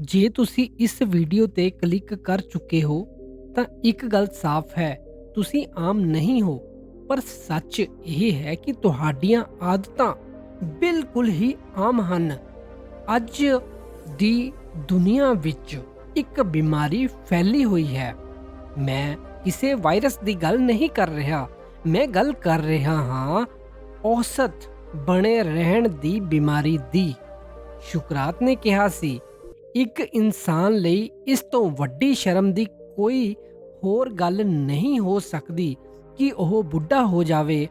ਜੇ ਤੁਸੀਂ ਇਸ ਵੀਡੀਓ ਤੇ ਕਲਿੱਕ ਕਰ ਚੁੱਕੇ ਹੋ, ਤਾਂ ਇੱਕ ਗੱਲ ਸਾਫ਼ ਹੈ, ਤੁਸੀਂ ਆਮ ਨਹੀਂ ਹੋ। ਪਰ ਸੱਚ ਇਹ ਹੈ ਕਿ ਤੁਹਾਡੀਆਂ ਆਦਤਾਂ ਬਿਲਕੁਲ ਹੀ ਆਮ ਹਨ। ਅੱਜ ਦੀ ਦੁਨੀਆ ਵਿੱਚ ਇੱਕ ਬਿਮਾਰੀ ਫੈਲੀ ਹੋਈ ਹੈ। ਮੈਂ ਕਿਸੇ ਵਾਇਰਸ ਦੀ ਗੱਲ ਨਹੀਂ ਕਰ ਰਿਹਾ। ਮੈਂ ਗੱਲ ਕਰ ਰਿਹਾ ਹਾਂ, ਔਸਤ ਬਣੇ ਰਹਿਣ ਦੀ ਬਿਮਾਰੀ ਦੀ। ਸ਼ੁਕਰਾਤ ਨੇ ਕਿਹਾ ਸੀ ਇੱਕ ਇਨਸਾਨ ਲਈ ਇਸ ਤੋਂ ਵੱਡੀ ਸ਼ਰਮ ਦੀ ਕੋਈ ਹੋਰ ਗੱਲ ਨਹੀਂ ਹੋ ਸਕਦੀ ਕਿ ਉਹ ਬੁੱਢਾ ਹੋ ਜਾਵੇ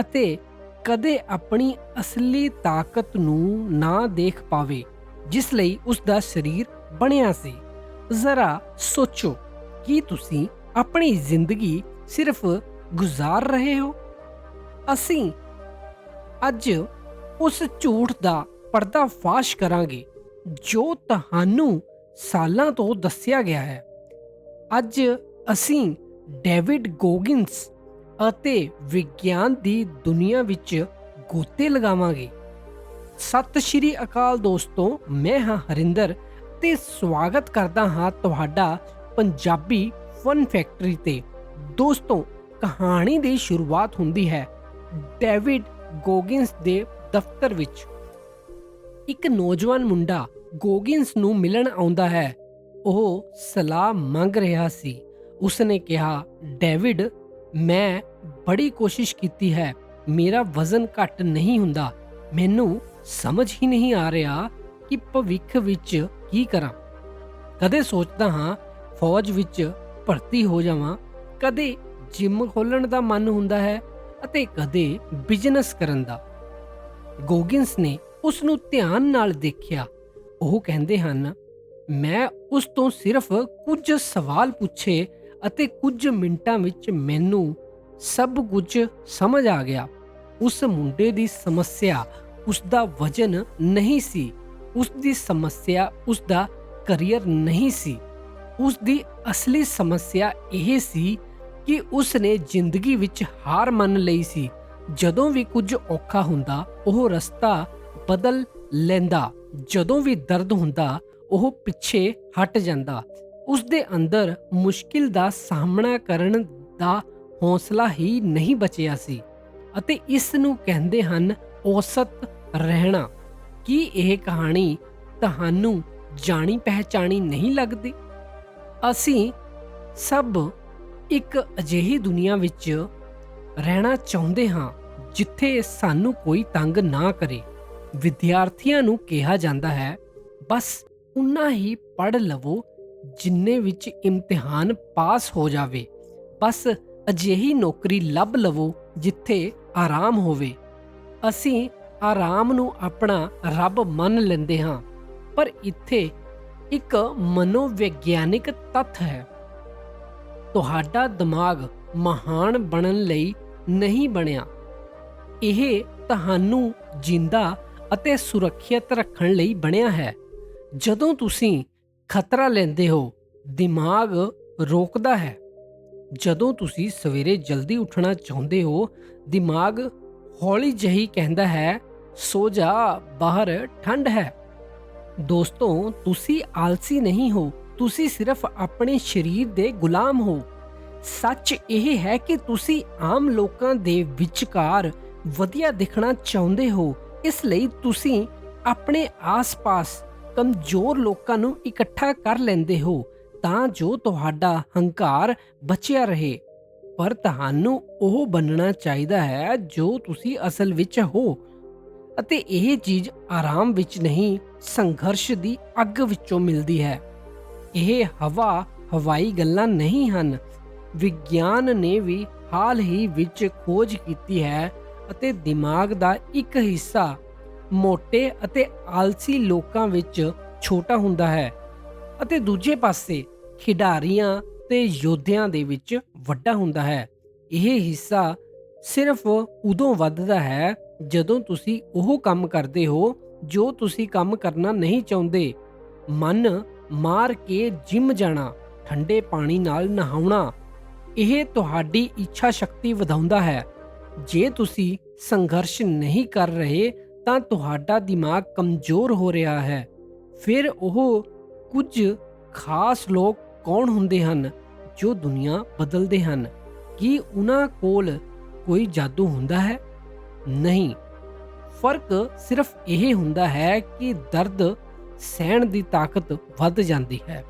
ਅਤੇ ਕਦੇ ਆਪਣੀ ਅਸਲੀ ਤਾਕਤ ਨੂੰ ਨਾ ਦੇਖ ਪਾਵੇ, ਜਿਸ ਲਈ ਉਸ ਦਾ ਸਰੀਰ ਬਣਿਆ ਸੀ। ਜ਼ਰਾ ਸੋਚੋ, ਕੀ ਤੁਸੀਂ ਆਪਣੀ ਜ਼ਿੰਦਗੀ ਸਿਰਫ ਗੁਜ਼ਾਰ ਰਹੇ ਹੋ? ਅਸੀਂ ਅੱਜ ਉਸ ਝੂਠ ਦਾ ਪਰਦਾ ਫਾਸ਼ ਕਰਾਂਗੇ। ਜੋ ਤੁਹਾਨੂੰ ਸਾਲਾਂ ਤੋਂ ਦੱਸਿਆ ਗਿਆ ਹੈ। ਅੱਜ ਅਸੀਂ ਡੇਵਿਡ ਗੋਗਿੰਸ ਅਤੇ ਵਿਗਿਆਨ ਦੀ ਦੁਨੀਆ ਵਿੱਚ ਗੋਤੇ ਲਗਾਵਾਂਗੇ। ਸਤਿ ਸ਼੍ਰੀ ਅਕਾਲ ਦੋਸਤੋ, ਮੈਂ ਹਾਂ ਹਰਿੰਦਰ ਤੇ ਸਵਾਗਤ ਕਰਦਾ ਹਾਂ ਤੁਹਾਡਾ ਪੰਜਾਬੀ ਫਨ ਫੈਕਟਰੀ ਤੇ। ਦੋਸਤੋ, ਕਹਾਣੀ ਦੀ ਸ਼ੁਰੂਆਤ ਹੁੰਦੀ ਹੈ ਡੇਵਿਡ ਗੋਗਿੰਸ ਦੇ ਦਫ਼ਤਰ ਵਿੱਚ। ਇੱਕ ਨੌਜਵਾਨ ਮੁੰਡਾ ਗੋਗਿੰਸ ਨੂੰ ਮਿਲਣ ਆਉਂਦਾ ਹੈ। ਉਹ ਸਲਾਹ ਮੰਗ ਰਿਹਾ ਸੀ। ਉਸਨੇ ਕਿਹਾ, ਡੇਵਿਡ, ਮੈਂ ਬੜੀ ਕੋਸ਼ਿਸ਼ ਕੀਤੀ ਹੈ। ਮੇਰਾ ਵਜ਼ਨ ਘੱਟ ਨਹੀਂ ਹੁੰਦਾ। ਮੈਨੂੰ ਸਮਝ ਹੀ ਨਹੀਂ ਆ ਰਿਹਾ ਕਿ ਭਵਿੱਖ ਵਿੱਚ ਕੀ ਕਰਾਂ। ਕਦੇ ਸੋਚਦਾ ਹਾਂ, ਫੌਜ ਵਿੱਚ ਭਰਤੀ ਹੋ ਜਾਵਾਂ। ਕਦੇ ਜਿਮ ਖੋਲਣ ਦਾ ਮਨ ਹੁੰਦਾ ਹੈ ਅਤੇ ਕਦੇ ਬਿਜ਼ਨਸ ਕਰਨ ਦਾ। ਗੋਗਿੰਸ ਨੇ ਉਸ ਨੂੰ ਧਿਆਨ ਨਾਲ ਦੇਖਿਆ। ਉਹ ਕਹਿੰਦੇ ਹਨ, ਮੈਂ ਉਸ ਤੋਂ ਸਿਰਫ ਕੁਝ ਸਵਾਲ ਪੁੱਛੇ ਅਤੇ ਕੁਝ ਮਿੰਟਾਂ ਵਿੱਚ ਮੈਨੂੰ ਸਭ ਕੁਝ ਸਮਝ ਆ ਗਿਆ। ਉਸ ਮੁੰਡੇ ਦੀ ਸਮੱਸਿਆ ਉਸ ਦਾ ਵਜਨ ਨਹੀਂ ਸੀ, ਉਸ ਦੀ ਸਮੱਸਿਆ ਉਸ ਦਾ ਕੈਰੀਅਰ ਨਹੀਂ ਸੀ। ਉਸ ਦੀ ਅਸਲੀ ਸਮੱਸਿਆ ਇਹ ਸੀ ਕਿ ਉਸ ਨੇ ਜ਼ਿੰਦਗੀ ਵਿੱਚ ਹਾਰ ਮੰਨ ਲਈ ਸੀ। ਜਦੋਂ ਵੀ ਕੁਝ ਔਖਾ ਹੁੰਦਾ, ਉਹ ਰਸਤਾ ਬਦਲ ਲੈਂਦਾ। ਜਦੋਂ ਵੀ ਦਰਦ ਹੁੰਦਾ, ਉਹ ਪਿੱਛੇ ਹਟ ਜਾਂਦਾ। ਉਸ ਦੇ ਅੰਦਰ ਮੁਸ਼ਕਿਲ ਦਾ ਸਾਹਮਣਾ ਕਰਨ ਦਾ ਹੌਸਲਾ ਹੀ ਨਹੀਂ ਬਚਿਆ ਸੀ ਅਤੇ ਇਸ ਨੂੰ ਕਹਿੰਦੇ ਹਨ ਔਸਤ ਰਹਿਣਾ। ਕੀ ਇਹ ਕਹਾਣੀ ਤੁਹਾਨੂੰ ਜਾਣੀ ਪਹਿਚਾਣੀ ਨਹੀਂ ਲੱਗਦੀ? ਅਸੀਂ ਸਭ ਇੱਕ ਅਜਿਹੀ ਦੁਨੀਆ ਵਿੱਚ ਰਹਿਣਾ ਚਾਹੁੰਦੇ ਹਾਂ ਜਿੱਥੇ ਸਾਨੂੰ ਕੋਈ ਤੰਗ ਨਾ ਕਰੇ। ਵਿਦਿਆਰਥੀਆਂ ਨੂੰ ਕਿਹਾ ਜਾਂਦਾ ਹੈ, ਬਸ ਉਨਾ ਹੀ ਪੜ ਲਵੋ ਜਿੰਨੇ ਵਿੱਚ ਇਮਤਿਹਾਨ ਪਾਸ ਹੋ ਜਾਵੇ। ਬਸ ਅਜਿਹੀ ਨੌਕਰੀ ਲੱਭ ਲਵੋ ਜਿੱਥੇ ਆਰਾਮ ਹੋਵੇ। ਅਸੀਂ ਆਰਾਮ ਨੂੰ ਆਪਣਾ ਰੱਬ ਮੰਨ ਲੈਂਦੇ ਹਾਂ, ਪਰ ਇੱਥੇ ਇੱਕ ਮਨੋਵਿਗਿਆਨਿਕ ਤੱਥ ਹੈ। ਤੁਹਾਡਾ ਦਿਮਾਗ ਮਹਾਨ ਬਣਨ ਲਈ ਨਹੀਂ ਬਣਿਆ। ਇਹ ਤੁਹਾਨੂੰ ਜਿੰਦਾ ਅਤੇ ਸੁਰੱਖਿਅਤ ਰੱਖਣ ਲਈ ਬਣਿਆ ਹੈ। ਜਦੋਂ ਤੁਸੀਂ ਖਤਰਾ ਲੈਂਦੇ ਹੋ, ਦਿਮਾਗ ਰੋਕਦਾ ਹੈ। ਜਦੋਂ ਤੁਸੀਂ ਸਵੇਰੇ ਜਲਦੀ ਉੱਠਣਾ ਚਾਹੁੰਦੇ ਹੋ, ਦਿਮਾਗ ਹੌਲੀ ਜਹੀ ਕਹਿੰਦਾ ਹੈ, ਸੋ ਜਾ, ਬਾਹਰ ਠੰਡ ਹੈ। ਦੋਸਤੋ, ਤੁਸੀਂ ਆਲਸੀ ਨਹੀਂ ਹੋ, ਤੁਸੀਂ ਸਿਰਫ ਆਪਣੇ ਸਰੀਰ ਦੇ ਗੁਲਾਮ ਹੋ। ਸੱਚ ਇਹ ਹੈ ਕਿ ਤੁਸੀਂ ਆਮ ਲੋਕਾਂ ਦੇ ਵਿਚਕਾਰ ਵਧੀਆ ਦਿਖਣਾ ਚਾਹੁੰਦੇ ਹੋ ਇਸ ਲਈ ਤੁਸੀਂ ਆਪਣੇ ਆਸ-ਪਾਸ ਕਮਜ਼ੋਰ ਲੋਕਾਂ ਨੂੰ ਇਕੱਠਾ ਕਰ ਲੈਂਦੇ ਹੋ ਤਾਂ ਜੋ ਤੁਹਾਡਾ ਹੰਕਾਰ ਬਚਿਆ ਰਹੇ। ਪਰ ਤੁਹਾਨੂੰ ਉਹ ਬਣਨਾ ਚਾਹੀਦਾ ਹੈ ਜੋ ਤੁਸੀਂ ਅਸਲ ਵਿੱਚ ਹੋ ਅਤੇ ਇਹ ਚੀਜ਼ ਆਰਾਮ ਵਿੱਚ ਨਹੀਂ, ਸੰਘਰਸ਼ ਦੀ ਅੱਗ ਵਿੱਚੋਂ ਮਿਲਦੀ ਹੈ। ਇਹ ਹਵਾ, ਹਵਾਈ ਗੱਲਾਂ ਨਹੀਂ ਹਨ। ਵਿਗਿਆਨ ਨੇ ਵੀ ਹਾਲ ਹੀ ਵਿੱਚ ਖੋਜ ਕੀਤੀ ਹੈ ਅਤੇ ਦਿਮਾਗ ਦਾ ਇੱਕ ਹਿੱਸਾ ਮੋٹے ਅਤੇ ਆਲਸੀ ਲੋਕਾਂ ਵਿੱਚ ਛੋਟਾ ਹੁੰਦਾ ਹੈ ਅਤੇ ਦੂਜੇ ਪਾਸੇ ਖਿਡਾਰੀਆਂ ਤੇ ਯੋਧਿਆਂ ਦੇ ਵਿੱਚ ਵੱਡਾ ਹੁੰਦਾ ਹੈ। ਇਹ ਹਿੱਸਾ ਸਿਰਫ ਉਦੋਂ ਵੱਧਦਾ ਹੈ ਜਦੋਂ ਤੁਸੀਂ ਉਹ ਕੰਮ ਕਰਦੇ ਹੋ ਜੋ ਤੁਸੀਂ ਕੰਮ ਕਰਨਾ ਨਹੀਂ ਚਾਹੁੰਦੇ। ਮਨ ਮਾਰ ਕੇ ਜਿਮ ਜਾਣਾ, ਠੰਡੇ ਪਾਣੀ ਨਾਲ ਨਹਾਉਣਾ, ਇਹ ਤੁਹਾਡੀ ਇੱਛਾ ਸ਼ਕਤੀ ਵਧਾਉਂਦਾ ਹੈ ਜੇ ਤੁਸੀਂ ਸੰਘਰਸ਼ ਨਹੀਂ ਕਰ ਰਹੇ, ਤਾਂ ਤੁਹਾਡਾ ਦਿਮਾਗ ਕਮਜ਼ੋਰ ਹੋ ਰਿਹਾ ਹੈ। ਫਿਰ ਉਹ ਕੁਝ ਖਾਸ ਲੋਕ ਕੌਣ ਹੁੰਦੇ ਹਨ ਜੋ ਦੁਨੀਆ ਬਦਲਦੇ ਹਨ? ਕੀ ਉਹਨਾਂ ਕੋਲ ਕੋਈ ਜਾਦੂ ਹੁੰਦਾ ਹੈ? ਨਹੀਂ। ਫ਼ਰਕ ਸਿਰਫ ਇਹ ਹੁੰਦਾ ਹੈ ਕਿ ਦਰਦ ਸਹਿਣ ਦੀ ਤਾਕਤ ਵੱਧ ਜਾਂਦੀ ਹੈ।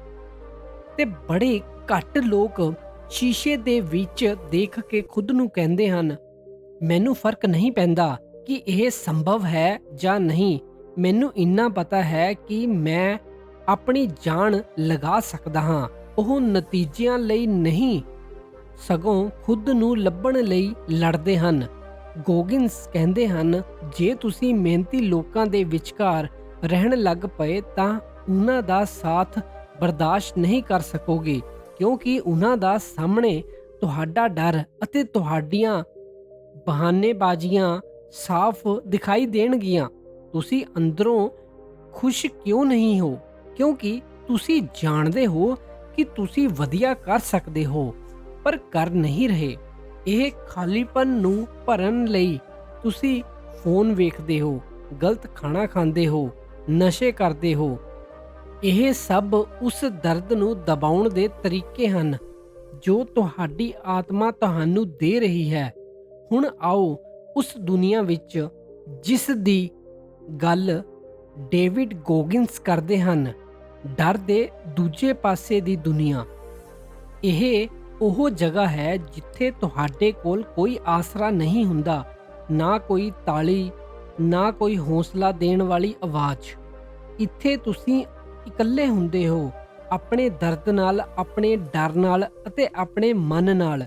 ਤੇ ਬੜੇ ਘੱਟ ਲੋਕ ਸ਼ੀਸ਼ੇ ਦੇ ਵਿੱਚ ਦੇਖ ਕੇ ਖੁਦ ਨੂੰ ਕਹਿੰਦੇ ਹਨ ਮੈਨੂੰ ਫ਼ਰਕ ਨਹੀਂ ਪੈਂਦਾ ਕਿ ਇਹ ਸੰਭਵ ਹੈ ਜਾਂ ਨਹੀਂ। ਮੈਨੂੰ ਇੰਨਾ ਪਤਾ ਹੈ ਕਿ ਮੈਂ ਆਪਣੀ ਜਾਨ ਲਗਾ ਸਕਦਾ ਹਾਂ। ਉਹ ਨਤੀਜਿਆਂ ਲਈ ਨਹੀਂ, ਸਗੋਂ ਖੁਦ ਨੂੰ ਲੱਭਣ ਲਈ ਲੜਦੇ ਹਨ। ਗੋਗਿੰਸ ਕਹਿੰਦੇ ਹਨ, ਜੇ ਤੁਸੀਂ ਮਿਹਨਤੀ ਲੋਕਾਂ ਦੇ ਵਿਚਕਾਰ ਰਹਿਣ ਲੱਗ ਪਏ ਤਾਂ ਉਹਨਾਂ ਦਾ ਸਾਥ ਬਰਦਾਸ਼ਤ ਨਹੀਂ ਕਰ ਸਕੋਗੇ, ਕਿਉਂਕਿ ਉਹਨਾਂ ਦਾ ਸਾਹਮਣੇ ਤੁਹਾਡਾ ਡਰ ਅਤੇ ਤੁਹਾਡੀਆਂ ਬਹਾਨੇਬਾਜ਼ੀਆਂ ਸਾਫ਼ ਦਿਖਾਈ ਦੇਣਗੀਆਂ। ਤੁਸੀਂ ਅੰਦਰੋਂ ਖੁਸ਼ ਕਿਉਂ ਨਹੀਂ ਹੋ? ਕਿਉਂਕਿ ਤੁਸੀਂ ਜਾਣਦੇ ਹੋ ਕਿ ਤੁਸੀਂ ਵਧੀਆ ਕਰ ਸਕਦੇ ਹੋ, ਪਰ ਕਰ ਨਹੀਂ ਰਹੇ। ਇਹ ਖਾਲੀਪਨ ਨੂੰ ਭਰਨ ਲਈ ਤੁਸੀਂ ਫੋਨ ਵੇਖਦੇ ਹੋ, ਗਲਤ ਖਾਣਾ ਖਾਂਦੇ ਹੋ, ਨਸ਼ੇ ਕਰਦੇ ਹੋ। ਇਹ ਸਭ ਉਸ ਦਰਦ ਨੂੰ ਦਬਾਉਣ ਦੇ ਤਰੀਕੇ ਹਨ, ਜੋ ਤੁਹਾਡੀ ਆਤਮਾ ਤੁਹਾਨੂੰ ਦੇ ਰਹੀ ਹੈ। ਹੁਣ ਆਓ ਉਸ ਦੁਨੀਆ ਵਿੱਚ ਜਿਸ ਦੀ ਗੱਲ ਡੇਵਿਡ ਗੋਗਿੰਸ ਕਰਦੇ ਹਨ, ਡਰ ਦੇ ਦੂਜੇ ਪਾਸੇ ਦੀ ਦੁਨੀਆ। ਇਹ ਉਹ ਜਗ੍ਹਾ ਹੈ ਜਿੱਥੇ ਤੁਹਾਡੇ ਕੋਲ ਕੋਈ ਆਸਰਾ ਨਹੀਂ ਹੁੰਦਾ, ਨਾ ਕੋਈ ਤਾਲੀ, ਨਾ ਕੋਈ ਹੌਸਲਾ ਦੇਣ ਵਾਲੀ ਆਵਾਜ਼। ਇੱਥੇ ਤੁਸੀਂ ਇਕੱਲੇ ਹੁੰਦੇ ਹੋ, ਆਪਣੇ ਦਰਦ ਨਾਲ, ਆਪਣੇ ਡਰ ਨਾਲ ਅਤੇ ਆਪਣੇ ਮਨ ਨਾਲ।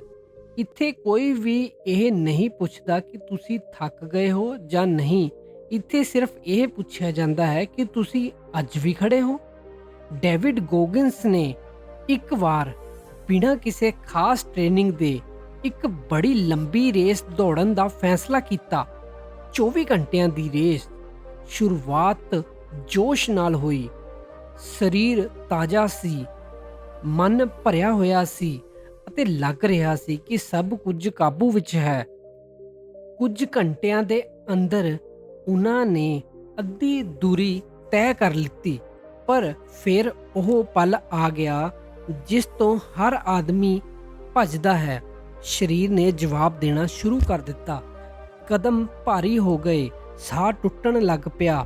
ਇੱਥੇ ਕੋਈ ਵੀ ਇਹ ਨਹੀਂ ਪੁੱਛਦਾ ਕਿ ਤੁਸੀਂ ਥੱਕ ਗਏ ਹੋ ਜਾਂ ਨਹੀਂ। ਇੱਥੇ ਸਿਰਫ ਇਹ ਪੁੱਛਿਆ ਜਾਂਦਾ ਹੈ ਕਿ ਤੁਸੀਂ ਅੱਜ ਵੀ ਖੜੇ ਹੋ। ਡੇਵਿਡ ਗੋਗਿੰਸ ਨੇ ਇੱਕ ਵਾਰ ਬਿਨਾਂ ਕਿਸੇ ਖਾਸ ਟ੍ਰੇਨਿੰਗ ਦੇ ਇੱਕ ਬੜੀ ਲੰਬੀ ਰੇਸ ਦੌੜਨ ਦਾ ਫੈਸਲਾ ਕੀਤਾ। 24 ਘੰਟਿਆਂ ਦੀ ਰੇਸ ਸ਼ੁਰੂਆਤ ਜੋਸ਼ ਨਾਲ ਹੋਈ। ਸਰੀਰ ਤਾਜ਼ਾ ਸੀ, ਮਨ ਭਰਿਆ ਹੋਇਆ ਸੀ। ਅਤੇ ਲੱਗ ਰਿਹਾ ਸੀ ਕਿ ਸਭ ਕੁਝ ਕਾਬੂ ਵਿੱਚ ਹੈ। ਕੁਝ ਘੰਟਿਆਂ ਦੇ ਅੰਦਰ ਉਹਨਾਂ ਨੇ ਅੱਧੀ ਦੂਰੀ ਤੈਅ ਕਰ ਲਿੱਤੀ, ਪਰ ਫਿਰ ਉਹ ਪਲ ਆ ਗਿਆ ਜਿਸ ਤੋਂ ਹਰ ਆਦਮੀ ਭੱਜਦਾ ਹੈ। ਸਰੀਰ ਨੇ ਜਵਾਬ ਦੇਣਾ ਸ਼ੁਰੂ ਕਰ ਦਿੱਤਾ। ਕਦਮ ਭਾਰੀ ਹੋ ਗਏ, ਸਾਹ ਟੁੱਟਣ ਲੱਗ ਪਿਆ।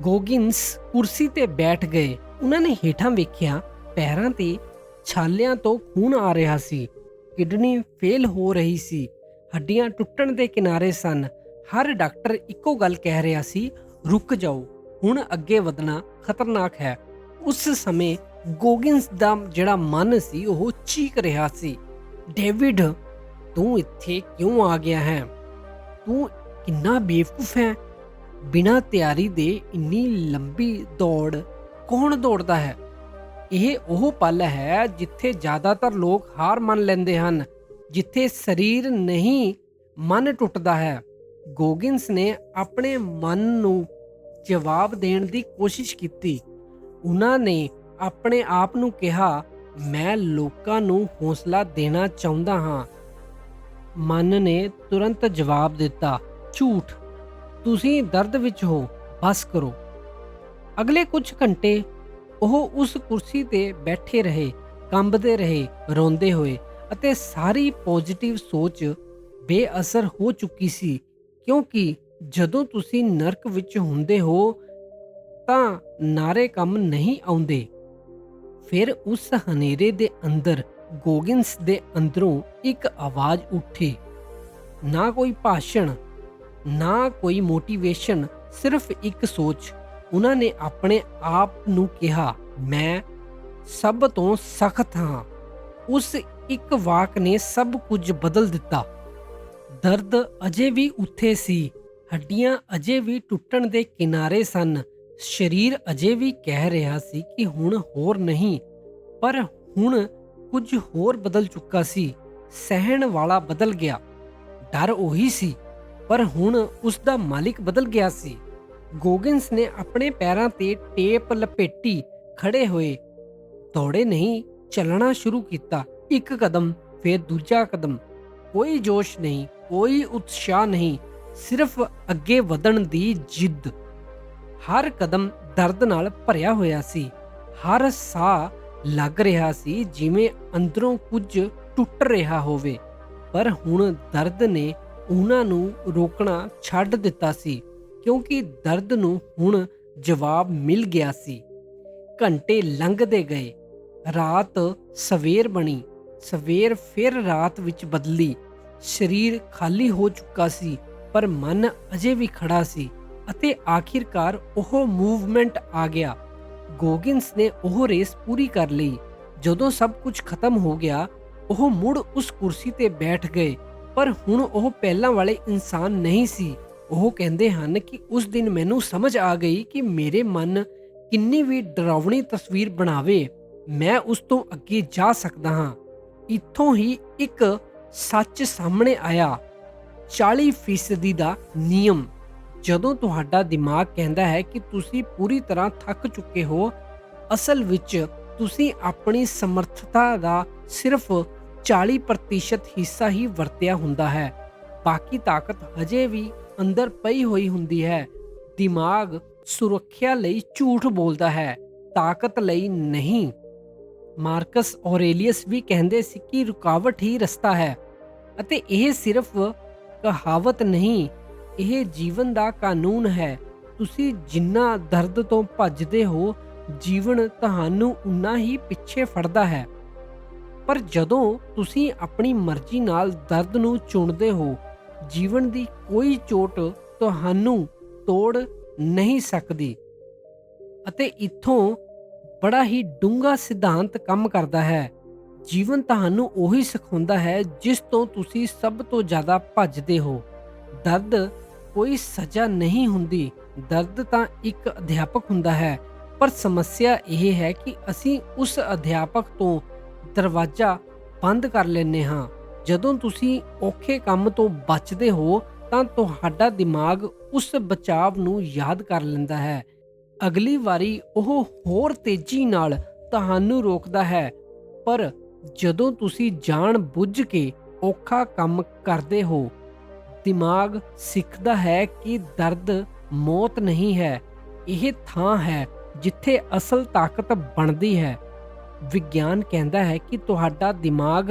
ਗੋਗਿੰਸ ਕੁਰਸੀ ਤੇ ਬੈਠ ਗਏ। ਉਹਨਾਂ ਨੇ ਹੇਠਾਂ ਵੇਖਿਆ, ਪੈਰਾਂ ਤੇ ਛਾਲਿਆਂ ਤੋਂ ਖੂਨ ਆ ਰਿਹਾ ਸੀ। ਕਿਡਨੀ ਫੇਲ ਹੋ ਰਹੀ ਸੀ। ਹੱਡੀਆਂ ਟੁੱਟਣ ਦੇ ਕਿਨਾਰੇ ਸਨ। ਹਰ ਡਾਕਟਰ ਇੱਕੋ ਗੱਲ ਕਹਿ ਰਿਹਾ ਸੀ, ਰੁਕ ਜਾਓ, ਹੁਣ ਅੱਗੇ ਵਧਣਾ ਖਤਰਨਾਕ ਹੈ। ਉਸ ਸਮੇਂ ਗੋਗਿੰਸ ਦਾ ਜਿਹੜਾ ਮਨ ਸੀ, ਉਹ ਚੀਕ ਰਿਹਾ ਸੀ। ਡੇਵਿਡ, ਤੂੰ ਇੱਥੇ ਕਿਉਂ ਆ ਗਿਆ ਹੈ? ਤੂੰ ਕਿੰਨਾ ਬੇਵਕੂਫ ਹੈ? ਬਿਨਾਂ ਤਿਆਰੀ ਦੇ ਇੰਨੀ ਲੰਬੀ ਦੌੜ ਕੌਣ ਦੌੜਦਾ ਹੈ? ਇਹ ਉਹ ਪਲ ਹੈ ਜਿੱਥੇ ਜ਼ਿਆਦਾਤਰ ਲੋਕ ਹਾਰ ਮੰਨ ਲੈਂਦੇ ਹਨ, ਜਿੱਥੇ ਸਰੀਰ ਨਹੀਂ, ਮਨ ਟੁੱਟਦਾ ਹੈ। ਗੋਗਿੰਸ ਨੇ ਆਪਣੇ ਮਨ ਨੂੰ ਜਵਾਬ ਦੇਣ ਦੀ ਕੋਸ਼ਿਸ਼ ਕੀਤੀ। ਉਹਨਾਂ ਨੇ ਆਪਣੇ ਆਪ ਨੂੰ ਕਿਹਾ, ਮੈਂ ਲੋਕਾਂ ਨੂੰ ਹੌਸਲਾ ਦੇਣਾ ਚਾਹੁੰਦਾ ਹਾਂ। ਮਨ ਨੇ ਤੁਰੰਤ ਜਵਾਬ ਦਿੱਤਾ, ਝੂਠ। ਤੁਸੀਂ ਦਰਦ ਵਿੱਚ ਹੋ, ਬਸ ਕਰੋ। ਅਗਲੇ ਕੁਝ ਘੰਟੇ ਉਹ ਉਸ ਕੁਰਸੀ ਤੇ ਬੈਠੇ ਰਹੇ, ਕੰਬਦੇ ਰਹੇ, ਰੋਂਦੇ ਹੋਏ ਅਤੇ ਸਾਰੀ ਪੋਜ਼ਿਟਿਵ ਸੋਚ ਬੇਅਸਰ ਹੋ ਚੁੱਕੀ ਸੀ। ਕਿਉਂਕਿ ਜਦੋਂ ਤੁਸੀਂ ਨਰਕ ਵਿੱਚ ਹੁੰਦੇ ਹੋ, ਤਾਂ ਨਾਰੇ ਕੰਮ ਨਹੀਂ ਆਉਂਦੇ। ਫਿਰ ਉਸ ਹਨੇਰੇ ਦੇ ਅੰਦਰ, ਗੋਗਿੰਸ ਦੇ ਅੰਦਰੋਂ ਇੱਕ ਆਵਾਜ਼ ਉੱਠੀ। ਨਾ ਕੋਈ ਭਾਸ਼ਣ, ਨਾ ਕੋਈ ਮੋਟੀਵੇਸ਼ਨ ਸਿਰਫ ਇੱਕ ਸੋਚ। ਉਹਨਾਂ ਨੇ ਆਪਣੇ ਆਪ ਨੂੰ ਕਿਹਾ, ਮੈਂ ਸਭ ਤੋਂ ਸਖਤ ਹਾਂ। ਉਸ ਇੱਕ ਵਾਕ ਨੇ ਸਭ ਕੁਝ ਬਦਲ ਦਿੱਤਾ। ਦਰਦ ਅਜੇ ਵੀ ਉੱਥੇ ਸੀ। ਹੱਡੀਆਂ ਅਜੇ ਵੀ ਟੁੱਟਣ ਦੇ ਕਿਨਾਰੇ ਸਨ। ਸਰੀਰ ਅਜੇ ਵੀ ਕਹਿ ਰਿਹਾ ਸੀ ਕਿ ਹੁਣ ਹੋਰ ਨਹੀਂ, ਪਰ ਹੁਣ ਕੁਝ ਹੋਰ ਬਦਲ ਚੁੱਕਾ ਸੀ। ਸਹਿਣ ਵਾਲਾ ਬਦਲ ਗਿਆ। ਡਰ ਉਹੀ ਸੀ, ਪਰ ਹੁਣ ਉਸ ਦਾ ਮਾਲਿਕ ਬਦਲ ਗਿਆ ਸੀ। ਗੋਗਿੰਸ ਨੇ ਆਪਣੇ ਪੈਰਾਂ ਤੇ ਟੇਪ ਲਪੇਟੀ ਖੜੇ ਹੋਏ। ਦੌੜੇ ਨਹੀਂ, ਚੱਲਣਾ ਸ਼ੁਰੂ ਕੀਤਾ। ਇੱਕ ਕਦਮ, ਫਿਰ ਦੂਜਾ ਕਦਮ। ਕੋਈ ਜੋਸ਼ ਨਹੀਂ, ਕੋਈ ਉਤਸ਼ਾਹ ਨਹੀਂ, ਸਿਰਫ ਅੱਗੇ ਵਧਣ ਦੀ ਜਿੱਦ। ਹਰ ਕਦਮ ਦਰਦ ਨਾਲ ਭਰਿਆ ਹੋਇਆ ਸੀ। ਹਰ ਸਾਹ ਲੱਗ ਰਿਹਾ ਸੀ, ਜਿਵੇਂ ਅੰਦਰੋਂ ਕੁਝ ਟੁੱਟ ਰਿਹਾ ਹੋਵੇ। ਪਰ ਹੁਣ ਦਰਦ ਨੇ ਉਹਨਾਂ ਨੂੰ ਰੋਕਣਾ ਛੱਡ ਦਿੱਤਾ ਸੀ। ਕਿਉਂਕਿ ਦਰਦ ਨੂੰ ਹੁਣ ਜਵਾਬ ਮਿਲ ਗਿਆ ਸੀ। ਘੰਟੇ ਲੰਘਦੇ ਗਏ। ਰਾਤ ਸਵੇਰ ਬਣੀ। ਸਵੇਰ ਫਿਰ ਰਾਤ ਵਿੱਚ ਬਦਲੀ। ਸਰੀਰ ਖਾਲੀ ਹੋ ਚੁੱਕਾ ਸੀ, ਪਰ ਮਨ ਅਜੇ ਵੀ ਖੜਾ ਸੀ ਅਤੇ ਆਖਿਰਕਾਰ ਉਹ ਮੂਵਮੈਂਟ ਆ ਗਿਆ। ਗੋਗਿੰਸ ਨੇ ਉਹ ਰੇਸ ਪੂਰੀ ਕਰ ਲਈ। ਜਦੋਂ ਸਭ ਕੁਝ ਖਤਮ ਹੋ ਗਿਆ, ਉਹ ਮੁੜ ਉਸ ਕੁਰਸੀ ਤੇ ਬੈਠ ਗਏ। ਪਰ ਹੁਣ ਉਹ ਪਹਿਲਾਂ ਵਾਲੇ ਇਨਸਾਨ ਨਹੀਂ ਸੀ। ਉਹ ਕਹਿੰਦੇ ਹਨ ਕਿ ਉਸ ਦਿਨ ਮੈਨੂੰ ਸਮਝ ਆ ਗਈ ਕਿ ਮੇਰੇ ਮਨ ਕਿੰਨੀ ਵੀ ਡਰਾਵਣੀ ਤਸਵੀਰ ਬਣਾਵੇ, ਮੈਂ ਉਸ ਤੋਂ ਅੱਗੇ ਜਾ ਸਕਦਾ ਹਾਂ। ਇੱਥੋਂ ਹੀ ਇੱਕ ਸੱਚ ਸਾਹਮਣੇ ਆਇਆ 40% ਦਾ ਨਿਯਮ। ਜਦੋਂ ਤੁਹਾਡਾ ਦਿਮਾਗ ਕਹਿੰਦਾ ਹੈ ਕਿ ਤੁਸੀਂ ਪੂਰੀ ਤਰ੍ਹਾਂ ਥੱਕ ਚੁੱਕੇ ਹੋ, ਅਸਲ ਵਿੱਚ ਤੁਸੀਂ ਆਪਣੀ ਸਮਰੱਥਤਾ ਦਾ ਸਿਰਫ 40% ਹਿੱਸਾ ਹੀ ਵਰਤਿਆ ਹੁੰਦਾ ਹੈ। ਬਾਕੀ ਤਾਕਤ ਹਜੇ ਵੀ ਅੰਦਰ ਪਈ ਹੋਈ ਹੁੰਦੀ ਹੈ। ਦਿਮਾਗ ਸੁਰੱਖਿਆ ਲਈ ਝੂਠ ਬੋਲਦਾ ਹੈ, ਤਾਕਤ ਲਈ ਨਹੀਂ। ਮਾਰਕਸ ਔਰੇਲੀਅਸ ਵੀ ਕਹਿੰਦੇ ਸੀ ਕਿ ਰੁਕਾਵਟ ਹੀ ਰਸਤਾ ਹੈ ਅਤੇ ਇਹ ਸਿਰਫ ਕਹਾਵਤ ਨਹੀਂ, ਇਹ ਜੀਵਨ ਦਾ ਕਾਨੂੰਨ ਹੈ। ਤੁਸੀਂ ਜਿੰਨਾ ਦਰਦ ਤੋਂ ਭੱਜਦੇ ਹੋ, ਜੀਵਨ ਤੁਹਾਨੂੰ ਉਨਾ ਹੀ ਪਿੱਛੇ ਫੜਦਾ ਹੈ। ਪਰ ਜਦੋਂ ਤੁਸੀਂ ਆਪਣੀ ਮਰਜ਼ੀ ਨਾਲ ਦਰਦ ਨੂੰ ਚੁਣਦੇ ਹੋ ਜੀਵਨ ਦੀ ਕੋਈ ਚੋਟ ਤੁਹਾਨੂੰ ਤੋੜ ਨਹੀਂ ਸਕਦੀ। ਅਤੇ ਇੱਥੋਂ ਬੜਾ ਹੀ ਡੂੰਘਾ ਸਿਧਾਂਤ ਕੰਮ ਕਰਦਾ ਹੈ। ਜੀਵਨ ਤੁਹਾਨੂੰ ਉਹੀ ਸਿਖਾਉਂਦਾ ਹੈ ਜਿਸ ਤੋਂ ਤੁਸੀਂ ਸਭ ਤੋਂ ਜ਼ਿਆਦਾ ਭੱਜਦੇ ਹੋ। ਦਰਦ ਕੋਈ ਸਜ਼ਾ ਨਹੀਂ ਹੁੰਦੀ। ਦਰਦ ਤਾਂ ਇੱਕ ਅਧਿਆਪਕ ਹੁੰਦਾ ਹੈ। ਪਰ ਸਮੱਸਿਆ ਇਹ ਹੈ ਕਿ ਅਸੀਂ ਉਸ ਅਧਿਆਪਕ ਤੋਂ ਦਰਵਾਜ਼ਾ ਬੰਦ ਕਰ ਲੈਂਦੇ ਹਾਂ। ਜਦੋਂ ਤੁਸੀਂ ਔਖੇ ਕੰਮ ਤੋਂ ਬਚਦੇ ਹੋ, ਤਾਂ ਤੁਹਾਡਾ ਦਿਮਾਗ ਉਸ ਬਚਾਵ ਨੂੰ ਯਾਦ ਕਰ ਲੈਂਦਾ ਹੈ। ਅਗਲੀ ਵਾਰੀ ਉਹ ਹੋਰ ਤੇਜ਼ੀ ਨਾਲ ਤੁਹਾਨੂੰ ਰੋਕਦਾ ਹੈ। ਪਰ ਜਦੋਂ ਤੁਸੀਂ ਜਾਣ ਬੁੱਝ ਕੇ ਔਖਾ ਕੰਮ ਕਰਦੇ ਹੋ, ਦਿਮਾਗ ਸਿੱਖਦਾ ਹੈ ਕਿ ਦਰਦ ਮੌਤ ਨਹੀਂ ਹੈ, ਇਹ ਥਾਂ ਹੈ ਜਿੱਥੇ ਅਸਲ ਤਾਕਤ ਬਣਦੀ ਹੈ। ਵਿਗਿਆਨ ਕਹਿੰਦਾ ਹੈ ਕਿ ਤੁਹਾਡਾ ਦਿਮਾਗ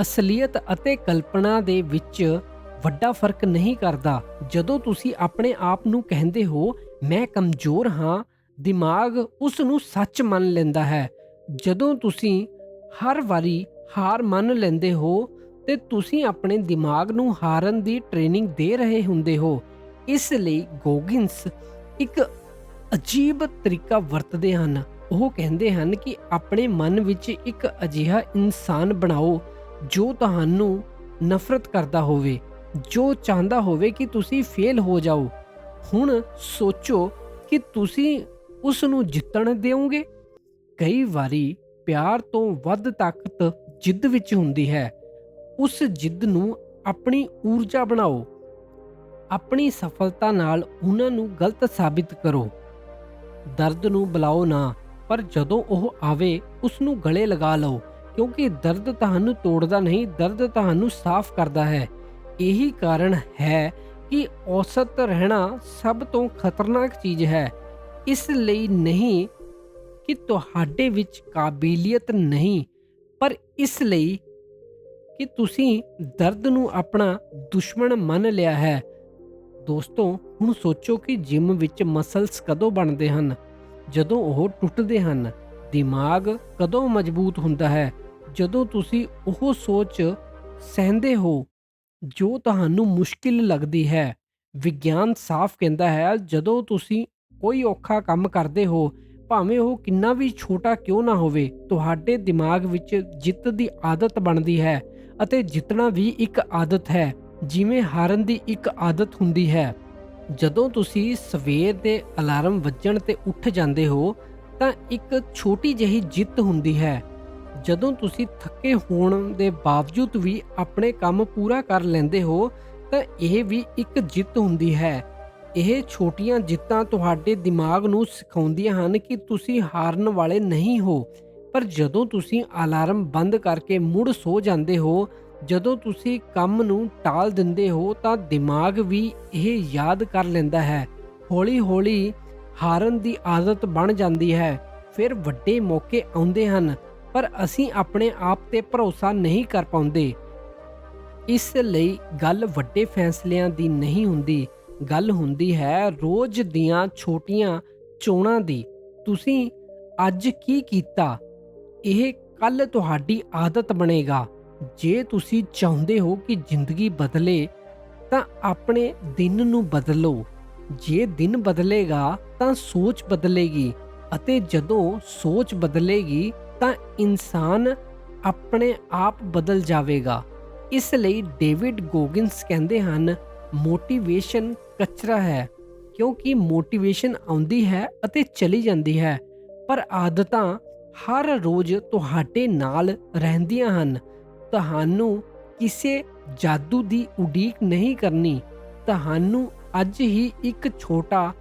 ਅਸਲੀਅਤ ਅਤੇ ਕਲਪਨਾ ਦੇ ਵਿੱਚ ਵੱਡਾ ਫ਼ਰਕ ਨਹੀਂ ਕਰਦਾ। ਜਦੋਂ ਤੁਸੀਂ ਆਪਣੇ ਆਪ ਨੂੰ ਕਹਿੰਦੇ ਹੋ, ਮੈਂ ਕਮਜ਼ੋਰ ਹਾਂ, ਦਿਮਾਗ ਉਸ ਨੂੰ ਸੱਚ ਮੰਨ ਲੈਂਦਾ ਹੈ। ਜਦੋਂ ਤੁਸੀਂ ਹਰ ਵਾਰੀ ਹਾਰ ਮੰਨ ਲੈਂਦੇ ਹੋ ਤੇ ਤੁਸੀਂ ਆਪਣੇ ਦਿਮਾਗ ਨੂੰ ਹਾਰਨ ਦੀ ਟ੍ਰੇਨਿੰਗ ਦੇ ਰਹੇ ਹੁੰਦੇ ਹੋ, ਇਸ ਲਈ ਗੋਗਿੰਸ ਇੱਕ ਅਜੀਬ ਤਰੀਕਾ ਵਰਤਦੇ ਹਨ। ਉਹ ਕਹਿੰਦੇ ਹਨ ਕਿ ਆਪਣੇ ਮਨ ਵਿੱਚ ਇੱਕ ਅਜਿਹਾ ਇਨਸਾਨ ਬਣਾਓ ਜੋ ਤੁਹਾਨੂੰ ਨਫ਼ਰਤ ਕਰਦਾ ਹੋਵੇ, ਜੋ ਚਾਹੁੰਦਾ ਹੋਵੇ ਕਿ ਤੁਸੀਂ ਫੇਲ ਹੋ ਜਾਓ, ਹੁਣ ਸੋਚੋ ਕਿ ਤੁਸੀਂ ਉਸ ਨੂੰ ਜਿੱਤਣ ਦਿਓਗੇ ਕਈ ਵਾਰੀ ਪਿਆਰ ਤੋਂ ਵੱਧ ਤਾਕਤ ਜਿੱਦ ਵਿੱਚ ਹੁੰਦੀ ਹੈ। ਉਸ ਜਿੱਦ ਨੂੰ ਆਪਣੀ ਊਰਜਾ ਬਣਾਓ। ਆਪਣੀ ਸਫਲਤਾ ਨਾਲ ਉਹਨਾਂ ਨੂੰ ਗਲਤ ਸਾਬਿਤ ਕਰੋ। ਦਰਦ ਨੂੰ ਬੁਲਾਓ ਨਾ, ਪਰ ਜਦੋਂ ਉਹ ਆਵੇ, ਉਸ ਨੂੰ ਗਲੇ ਲਗਾ ਲਓ। ਕਿਉਂਕਿ ਦਰਦ ਤੁਹਾਨੂੰ ਤੋੜਦਾ ਨਹੀਂ, ਦਰਦ ਤੁਹਾਨੂੰ ਸਾਫ਼ ਕਰਦਾ ਹੈ। ਇਹੀ ਕਾਰਨ ਹੈ ਕਿ ਔਸਤ ਰਹਿਣਾ ਸਭ ਤੋਂ ਖਤਰਨਾਕ ਚੀਜ਼ ਹੈ। ਇਸ ਲਈ ਨਹੀਂ ਕਿ ਤੁਹਾਡੇ ਵਿੱਚ ਕਾਬਲੀਅਤ ਨਹੀਂ, ਪਰ ਇਸ ਲਈ ਕਿ ਤੁਸੀਂ ਦਰਦ ਨੂੰ ਆਪਣਾ ਦੁਸ਼ਮਣ ਮੰਨ ਲਿਆ ਹੈ। ਦੋਸਤੋ, ਹੁਣ ਸੋਚੋ ਕਿ ਜਿਮ ਵਿੱਚ ਮਸਲਸ ਕਦੋਂ ਬਣਦੇ ਹਨ? ਜਦੋਂ ਉਹ ਟੁੱਟਦੇ ਹਨ, ਦਿਮਾਗ ਕਦੋਂ ਮਜ਼ਬੂਤ ਹੁੰਦਾ ਹੈ? ਜਦੋਂ ਤੁਸੀਂ ਉਹ ਸੋਚ ਸਹਿੰਦੇ ਹੋ ਜੋ ਤੁਹਾਨੂੰ ਮੁਸ਼ਕਿਲ ਲੱਗਦੀ ਹੈ, ਵਿਗਿਆਨ ਸਾਫ਼ ਕਹਿੰਦਾ ਹੈ, ਜਦੋਂ ਤੁਸੀਂ ਕੋਈ ਔਖਾ ਕੰਮ ਕਰਦੇ ਹੋ, ਭਾਵੇਂ ਉਹ ਕਿੰਨਾ ਵੀ ਛੋਟਾ ਕਿਉਂ ਨਾ ਹੋਵੇ, ਤੁਹਾਡੇ ਦਿਮਾਗ ਵਿੱਚ ਜਿੱਤ ਦੀ ਆਦਤ ਬਣਦੀ ਹੈ ਅਤੇ ਜਿੱਤਣਾ ਵੀ ਇੱਕ ਆਦਤ ਹੈ, ਜਿਵੇਂ ਹਾਰਨ ਦੀ ਇੱਕ ਆਦਤ ਹੁੰਦੀ ਹੈ। ਜਦੋਂ ਤੁਸੀਂ ਸਵੇਰ ਦੇ ਅਲਾਰਮ ਵੱਜਣ ਤੇ ਉੱਠ ਜਾਂਦੇ ਹੋ, ਤਾਂ ਇੱਕ ਛੋਟੀ ਜਿਹੀ ਜਿੱਤ ਹੁੰਦੀ ਹੈ। ਜਦੋਂ ਤੁਸੀਂ ਥੱਕੇ ਹੋਣ ਦੇ ਬਾਵਜੂਦ ਵੀ ਆਪਣੇ ਕੰਮ ਪੂਰਾ ਕਰ ਲੈਂਦੇ ਹੋ, ਤਾਂ ਇਹ ਵੀ ਇੱਕ ਜਿੱਤ ਹੁੰਦੀ ਹੈ। ਇਹ ਛੋਟੀਆਂ ਜਿੱਤਾਂ ਤੁਹਾਡੇ ਦਿਮਾਗ ਨੂੰ ਸਿਖਾਉਂਦੀਆਂ ਹਨ ਕਿ ਤੁਸੀਂ ਹਾਰਨ ਵਾਲੇ ਨਹੀਂ ਹੋ, ਪਰ ਜਦੋਂ ਤੁਸੀਂ ਅਲਾਰਮ ਬੰਦ ਕਰਕੇ ਮੁੜ ਸੋ ਜਾਂਦੇ ਹੋ, ਜਦੋਂ ਤੁਸੀਂ ਕੰਮ ਨੂੰ ਟਾਲ ਦਿੰਦੇ ਹੋ, ਤਾਂ ਦਿਮਾਗ ਵੀ ਇਹ ਯਾਦ ਕਰ ਲੈਂਦਾ ਹੈ। ਹੌਲੀ-ਹੌਲੀ ਹਾਰਨ ਦੀ ਆਦਤ ਬਣ ਜਾਂਦੀ ਹੈ। ਫਿਰ ਵੱਡੇ ਮੌਕੇ ਆਉਂਦੇ ਹਨ। ਪਰ ਅਸੀਂ ਆਪਣੇ ਆਪ ਤੇ ਭਰੋਸਾ ਨਹੀਂ ਕਰ ਪਾਉਂਦੇ। ਇਸ ਲਈ ਗੱਲ ਵੱਡੇ ਫੈਸਲਿਆਂ ਦੀ ਨਹੀਂ ਹੁੰਦੀ। ਗੱਲ ਹੁੰਦੀ ਹੈ ਰੋਜ਼ ਦੀਆਂ ਛੋਟੀਆਂ ਚੋਣਾਂ ਦੀ। ਤੁਸੀਂ ਅੱਜ ਕੀ ਕੀਤਾ? ਇਹ ਕੱਲ ਤੁਹਾਡੀ ਆਦਤ ਬਣੇਗਾ। ਜੇ ਤੁਸੀਂ ਚਾਹੁੰਦੇ ਹੋ ਕਿ ਜ਼ਿੰਦਗੀ ਬਦਲੇ, ਤਾਂ ਆਪਣੇ ਦਿਨ ਨੂੰ ਬਦਲੋ। ਜੇ ਦਿਨ ਬਦਲੇਗਾ, ਤਾਂ ਸੋਚ ਬਦਲੇਗੀ ਅਤੇ ਜਦੋਂ ਸੋਚ ਬਦਲੇਗੀ ਤਾਂ ਇਨਸਾਨ ਆਪਣੇ ਆਪ ਬਦਲ ਜਾਵੇਗਾ। ਇਸ ਲਈ ਡੇਵਿਡ ਗੋਗਿੰਸ ਕਹਿੰਦੇ ਹਨ ਮੋਟੀਵੇਸ਼ਨ ਕਚਰਾ ਹੈ, ਕਿਉਂਕਿ ਮੋਟੀਵੇਸ਼ਨ ਆਉਂਦੀ ਹੈ ਅਤੇ ਚਲੀ ਜਾਂਦੀ ਹੈ, ਪਰ ਆਦਤਾਂ ਹਰ ਰੋਜ਼ ਤੁਹਾਡੇ ਨਾਲ ਰਹਿੰਦੀਆਂ ਹਨ। ਤੁਹਾਨੂੰ ਕਿਸੇ ਜਾਦੂ ਦੀ ਉਡੀਕ ਨਹੀਂ ਕਰਨੀ। ਤੁਹਾਨੂੰ ਅੱਜ ਹੀ ਇੱਕ ਛੋਟਾ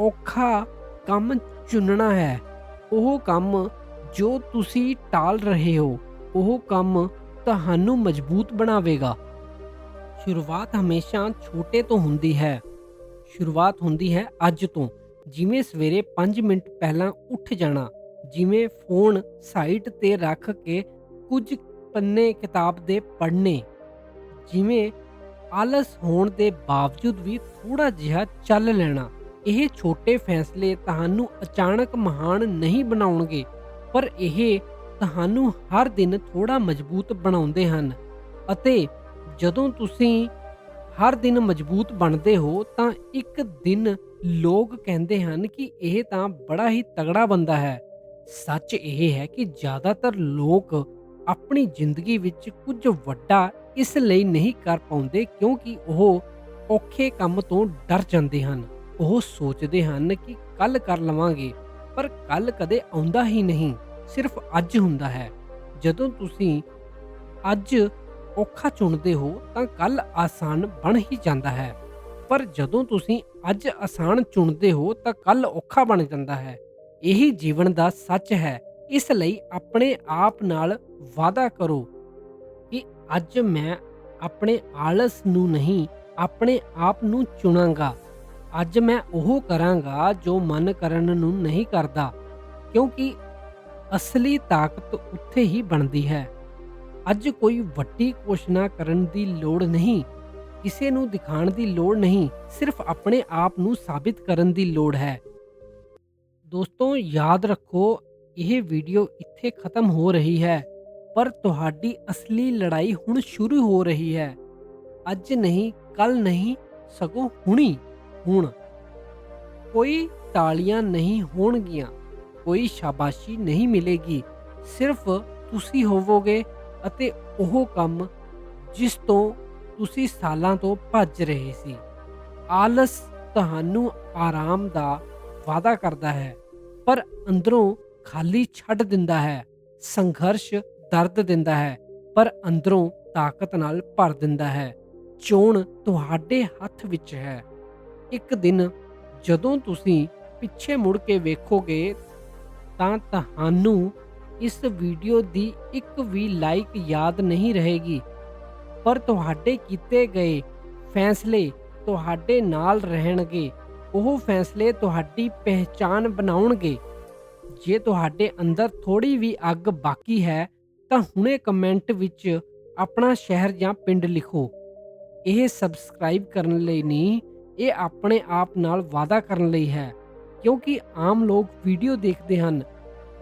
ਔਖਾ ਕੰਮ ਚੁਣਨਾ ਹੈ। ਉਹ ਕੰਮ ਜੋ ਤੁਸੀਂ ਟਾਲ ਰਹੇ ਹੋ, ਉਹ ਕੰਮ ਤੁਹਾਨੂੰ ਮਜ਼ਬੂਤ ਬਣਾਵੇਗਾ। ਸ਼ੁਰੂਆਤ ਹਮੇਸ਼ਾ ਛੋਟੇ ਤੋਂ ਹੁੰਦੀ ਹੈ। ਸ਼ੁਰੂਆਤ ਹੁੰਦੀ ਹੈ ਅੱਜ ਤੋਂ, ਜਿਵੇਂ ਸਵੇਰੇ 5 ਮਿੰਟ ਪਹਿਲਾਂ ਉੱਠ ਜਾਣਾ, ਜਿਵੇਂ ਫੋਨ ਸਾਈਟ ਤੇ ਰੱਖ ਕੇ ਕੁਝ ਪੰਨੇ ਕਿਤਾਬ ਦੇ ਪੜ੍ਹਨੇ, ਜਿਵੇਂ ਆਲਸ ਹੋਣ ਦੇ ਬਾਵਜੂਦ ਵੀ ਥੋੜਾ ਜਿਹਾ ਚੱਲ ਲੈਣਾ। ਇਹ ਛੋਟੇ ਫੈਸਲੇ ਤੁਹਾਨੂੰ ਅਚਾਨਕ ਮਹਾਨ ਨਹੀਂ ਬਣਾਉਣਗੇ। ਪਰ ਇਹ ਤੁਹਾਨੂੰ ਹਰ ਦਿਨ ਥੋੜਾ ਮਜ਼ਬੂਤ ਬਣਾਉਂਦੇ ਹਨ ਅਤੇ ਜਦੋਂ ਤੁਸੀਂ ਹਰ ਦਿਨ ਮਜ਼ਬੂਤ ਬਣਦੇ ਹੋ ਤਾਂ ਇੱਕ ਦਿਨ ਲੋਕ ਕਹਿੰਦੇ ਹਨ ਕਿ ਇਹ ਤਾਂ ਬੜਾ ਹੀ ਤਗੜਾ ਬੰਦਾ ਹੈ। ਸੱਚ ਇਹ ਹੈ ਕਿ ਜ਼ਿਆਦਾਤਰ ਲੋਕ ਆਪਣੀ ਜ਼ਿੰਦਗੀ ਵਿੱਚ ਕੁਝ ਵੱਡਾ ਇਸ ਲਈ ਨਹੀਂ ਕਰ ਪਾਉਂਦੇ ਕਿਉਂਕਿ ਉਹ ਔਖੇ ਕੰਮ ਤੋਂ ਡਰ ਜਾਂਦੇ ਹਨ। ਉਹ ਸੋਚਦੇ ਹਨ ਕਿ ਕੱਲ ਕਰ ਲਵਾਂਗੇ। ਪਰ ਕੱਲ ਕਦੇ ਆਉਂਦਾ ਹੀ ਨਹੀਂ, ਸਿਰਫ ਅੱਜ ਹੁੰਦਾ ਹੈ। ਜਦੋਂ ਤੁਸੀਂ ਅੱਜ ਔਖਾ ਚੁਣਦੇ ਹੋ, ਤਾਂ ਕੱਲ ਆਸਾਨ ਬਣ ਹੀ ਜਾਂਦਾ ਹੈ। ਪਰ ਜਦੋਂ ਤੁਸੀਂ ਅੱਜ ਆਸਾਨ ਚੁਣਦੇ ਹੋ, ਤਾਂ ਕੱਲ ਔਖਾ ਬਣ ਜਾਂਦਾ ਹੈ। ਇਹੀ ਜੀਵਨ ਦਾ ਸੱਚ ਹੈ। ਇਸ ਲਈ ਆਪਣੇ ਆਪ ਨਾਲ ਵਾਅਦਾ ਕਰੋ ਕਿ ਅੱਜ ਮੈਂ ਆਪਣੇ ਆਲਸ ਨੂੰ ਨਹੀਂ, ਆਪਣੇ ਆਪ ਨੂੰ ਚੁਣਾਂਗਾ। ਅੱਜ ਮੈਂ ਉਹ ਕਰਾਂਗਾ ਜੋ ਮਨ ਕਰਨ ਨੂੰ ਨਹੀਂ ਕਰਦਾ, ਕਿਉਂਕਿ ਅਸਲੀ ਤਾਕਤ ਉੱਥੇ ਹੀ ਬਣਦੀ ਹੈ। ਅੱਜ ਕੋਈ ਵੱਡੀ ਕੋਸ਼ਿਸ਼ ਕਰਨ ਦੀ ਲੋੜ ਨਹੀਂ, ਕਿਸੇ ਨੂੰ ਦਿਖਾਣ ਦੀ ਲੋੜ ਨਹੀਂ, ਸਿਰਫ ਆਪਣੇ ਆਪ ਨੂੰ ਸਾਬਿਤ ਕਰਨ ਦੀ ਲੋੜ ਹੈ। ਦੋਸਤੋ, ਯਾਦ ਰੱਖੋ, ਇਹ ਵੀਡੀਓ ਇੱਥੇ ਖਤਮ ਹੋ ਰਹੀ ਹੈ, ਪਰ ਤੁਹਾਡੀ ਅਸਲੀ ਲੜਾਈ ਹੁਣ ਸ਼ੁਰੂ ਹੋ ਰਹੀ ਹੈ। ਅੱਜ ਨਹੀਂ ਕੱਲ ਨਹੀਂ, ਸਗੋਂ ਹੁਣੀ। ਹੁਣ। ਕੋਈ ਤਾਲੀਆਂ ਨਹੀਂ ਹੋਣਗੀਆਂ, ਕੋਈ ਸ਼ਾਬਾਸ਼ੀ ਨਹੀਂ ਮਿਲੇਗੀ। ਸਿਰਫ ਤੁਸੀਂ ਹੋਵੋਗੇ ਅਤੇ ਉਹ ਕੰਮ ਜਿਸ ਤੋਂ ਤੁਸੀਂ ਸਾਲਾਂ ਤੋਂ ਭੱਜ ਰਹੇ ਸੀ। ਆਲਸ ਤੁਹਾਨੂੰ ਆਰਾਮ ਦਾ ਵਾਅਦਾ ਕਰਦਾ ਹੈ, ਪਰ ਅੰਦਰੋਂ ਖਾਲੀ ਛੱਡ ਦਿੰਦਾ ਹੈ, ਸੰਘਰਸ਼ ਦਰਦ ਦਿੰਦਾ ਹੈ, ਪਰ ਅੰਦਰੋਂ ਤਾਕਤ ਨਾਲ ਭਰ ਦਿੰਦਾ ਹੈ। ਚੋਣ ਤੁਹਾਡੇ ਹੱਥ ਵਿੱਚ ਹੈ। ਇੱਕ ਦਿਨ ਜਦੋਂ ਤੁਸੀਂ ਪਿੱਛੇ ਮੁੜ ਕੇ ਵੇਖੋਗੇ ਤਾਂ ਤੁਹਾਨੂੰ ਇਸ ਵੀਡੀਓ ਦੀ ਇੱਕ ਵੀ ਲਾਈਕ ਯਾਦ ਨਹੀਂ ਰਹੇਗੀ। ਪਰ ਤੁਹਾਡੇ ਕੀਤੇ ਗਏ ਫੈਸਲੇ ਤੁਹਾਡੇ ਨਾਲ ਰਹਿਣਗੇ। ਉਹ ਫੈਸਲੇ ਤੁਹਾਡੀ ਪਹਿਚਾਨ ਬਣਾਉਣਗੇ। ਜੇ ਤੁਹਾਡੇ ਅੰਦਰ ਥੋੜੀ ਵੀ ਅੱਗ ਬਾਕੀ ਹੈ, ਤਾਂ ਹੁਣੇ ਕਮੈਂਟ ਵਿੱਚ ਆਪਣਾ ਸ਼ਹਿਰ ਜਾਂ ਪਿੰਡ ਲਿਖੋ। ਇਹ ਸਬਸਕ੍ਰਾਈਬ ਕਰਨ ਲਈ ਨਹੀਂ ਇਹ ਆਪਣੇ ਆਪ ਨਾਲ ਵਾਅਦਾ ਕਰਨ ਲਈ ਹੈ, ਕਿਉਂਕਿ ਆਮ ਲੋਕ ਵੀਡੀਓ ਦੇਖਦੇ ਹਨ,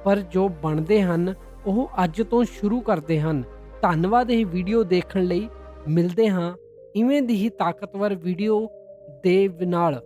ਪਰ ਜੋ ਬਣਦੇ ਹਨ, ਉਹ ਅੱਜ ਤੋਂ ਸ਼ੁਰੂ ਕਰਦੇ ਹਨ। ਧੰਨਵਾਦ ਇਹ ਵੀਡੀਓ ਦੇਖਣ ਲਈ। ਮਿਲਦੇ ਹਾਂ ਇਵੇਂ ਦੀ ਹੀ ਤਾਕਤਵਰ ਵੀਡੀਓ ਦੇ ਨਾਲ।